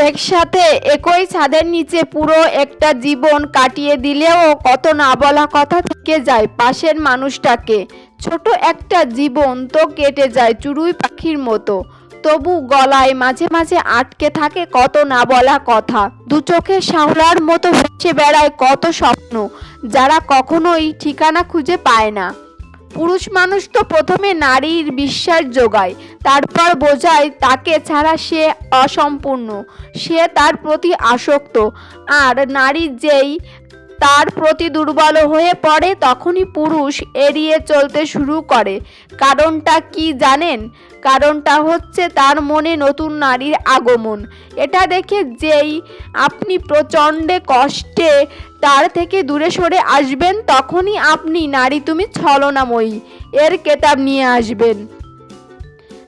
একসাথে একই ছাদের নিচে পুরো একটা জীবন কাটিয়ে দিলেও কত না বলা কথা থেকে যায় পাশের মানুষটাকে। ছোট একটা জীবন তো কেটে যায় চুরুই পাখির মতো। তবু গলায় মাঝে মাঝে আটকে থাকে কত না বলা কথা। দু চোখে মতো ভেসে বেড়ায় কত স্বপ্ন, যারা কখনোই ঠিকানা খুঁজে পায় না। পুরুষ মানুষ তো প্রথমে নারীর বিশ্বাস যোগায়, তারপর বোঝায় তাকে ছাড়া সে অসম্পূর্ণ, সে তার প্রতি আসক্ত। আর নারী যেই তার প্রতি দুর্বল হয়ে পড়ে, তখনই পুরুষ এড়িয়ে চলতে শুরু করে। কারণটা কি জানেন? কারণটা হচ্ছে তার মনে নতুন নারীর আগমন। এটা দেখে যেই আপনি প্রচণ্ডে কষ্টে তার থেকে দূরে সরে আসবেন, তখনই আপনি নারী তুমি ছলনাময়ী। এর কেতাব নিয়ে আসবেন।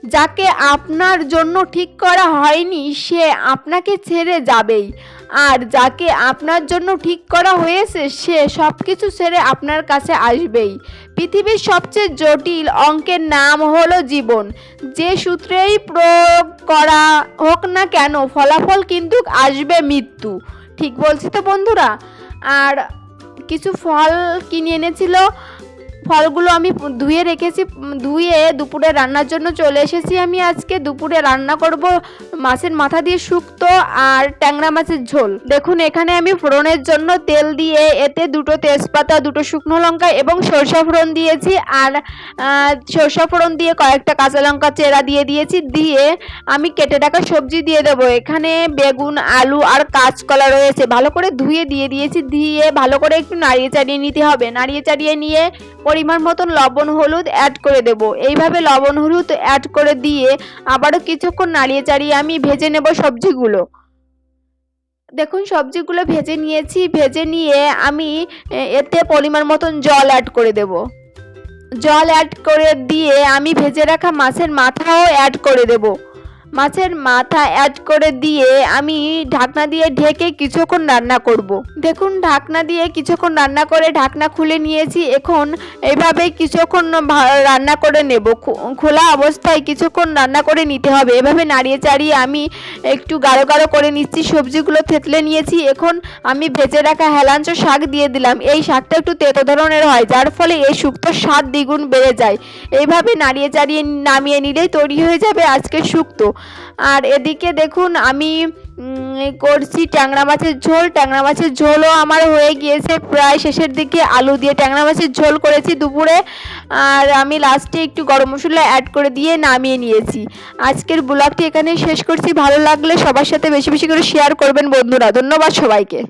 যাকে আপনার জন্য ঠিক করা হয়নি, সে আপনাকে ছেড়ে যাবেই। আর যাকে আপনার জন্য ঠিক করা হয়েছে, সে সব কিছু ছেড়ে আপনার কাছে আসবেই। পৃথিবীর সবচেয়ে জটিল অঙ্কের নাম হলো জীবন। যে সূত্রেই প্রয়োগ করা হোক না কেন, ফলাফল কিন্তু আসবে মৃত্যু। ঠিক বলছি তো বন্ধুরা? আর কিছু ফল কিনে এনেছিল ফলগুলো আমি ধুয়ে রেখেছি, ধুয়ে দুপুরে রান্নার জন্য চলে এসেছি আমি আজকে। দুপুরে রান্না করব মাছের মাথা দিয়ে শুক্তো আর ট্যাংরা মাছের ঝোল। দেখুন, এখানে আমি ফোড়নের জন্য তেল দিয়ে এতে দুটো তেজপাতা, দুটো শুকনো লঙ্কা এবং সরষা ফোড়ন দিয়েছি আর সরষা ফোড়ন দিয়ে কয়েকটা কাঁচা লঙ্কা চেরা দিয়ে দিয়েছি। দিয়ে আমি কেটে রাখা সবজি দিয়ে দেবো। এখানে বেগুন, আলু আর কাঁচকলা রয়েছে। ভালো করে ধুয়ে দিয়ে দিয়েছি। দিয়ে ভালো করে একটু নাড়িয়ে চাড়িয়ে নিতে হবে। নাড়িয়ে চাড়িয়ে নিয়ে পরিমাণ মতন লবণ, হলুদ অ্যাড করে দেব। এইভাবে লবণ, হলুদ অ্যাড করে দিয়ে আবারও কিছুক্ষণ নাড়িয়ে চাড়িয়ে আমি ভেজে নেব সবজিগুলো। দেখুন, সবজিগুলো ভেজে নিয়েছি। ভেজে নিয়ে আমি এতে পরিমাণ মতন জল অ্যাড করে দেব। জল অ্যাড করে দিয়ে আমি ভেজে রাখা মাছের মাথাও অ্যাড করে দেব। মাছের মাথা অ্যাড করে দিয়ে আমি ঢাকনা দিয়ে ঢেকে কিছুক্ষণ রান্না করব। দেখুন, ঢাকনা দিয়ে কিছুক্ষণ রান্না করে ঢাকনা খুলে নিয়েছি। এখন এভাবে কিছুক্ষণ রান্না করে নেব। খোলা অবস্থায় কিছুক্ষণ রান্না করে নিতে হবে। এভাবে নাড়িয়ে চাড়িয়ে আমি একটু গাঢ় গাঢ় করে নিচ্ছি। সবজিগুলো থেতলে নিয়েছি। এখন আমি ভেজে রাখা হেলাঞ্চ শাক দিয়ে দিলাম। এই শাকটা একটু তেতো ধরনের হয়, যার ফলে এই শুক্তোর স্বাদ দ্বিগুণ বেড়ে যায়। এইভাবে নাড়িয়ে চাড়িয়ে নামিয়ে নিলেই তৈরি হয়ে যাবে আজকের শুক্তো। আর এদিকে দেখুন, আমি করছি ট্যাংরা মাছের ঝোল। ট্যাংরা মাছের ঝোলও আমার হয়ে গিয়েছে প্রায় শেষের দিকে। আলু দিয়ে ট্যাংরা মাছের ঝোল করেছি দুপুরে। আর আমি লাস্টে একটু গরম মশলা অ্যাড করে দিয়ে নামিয়ে নিয়েছি। আজকের ব্লগটি এখানে শেষ করছি। ভালো লাগলে সবার সাথে বেশি বেশি করে শেয়ার করবেন বন্ধুরা। ধন্যবাদ সবাইকে।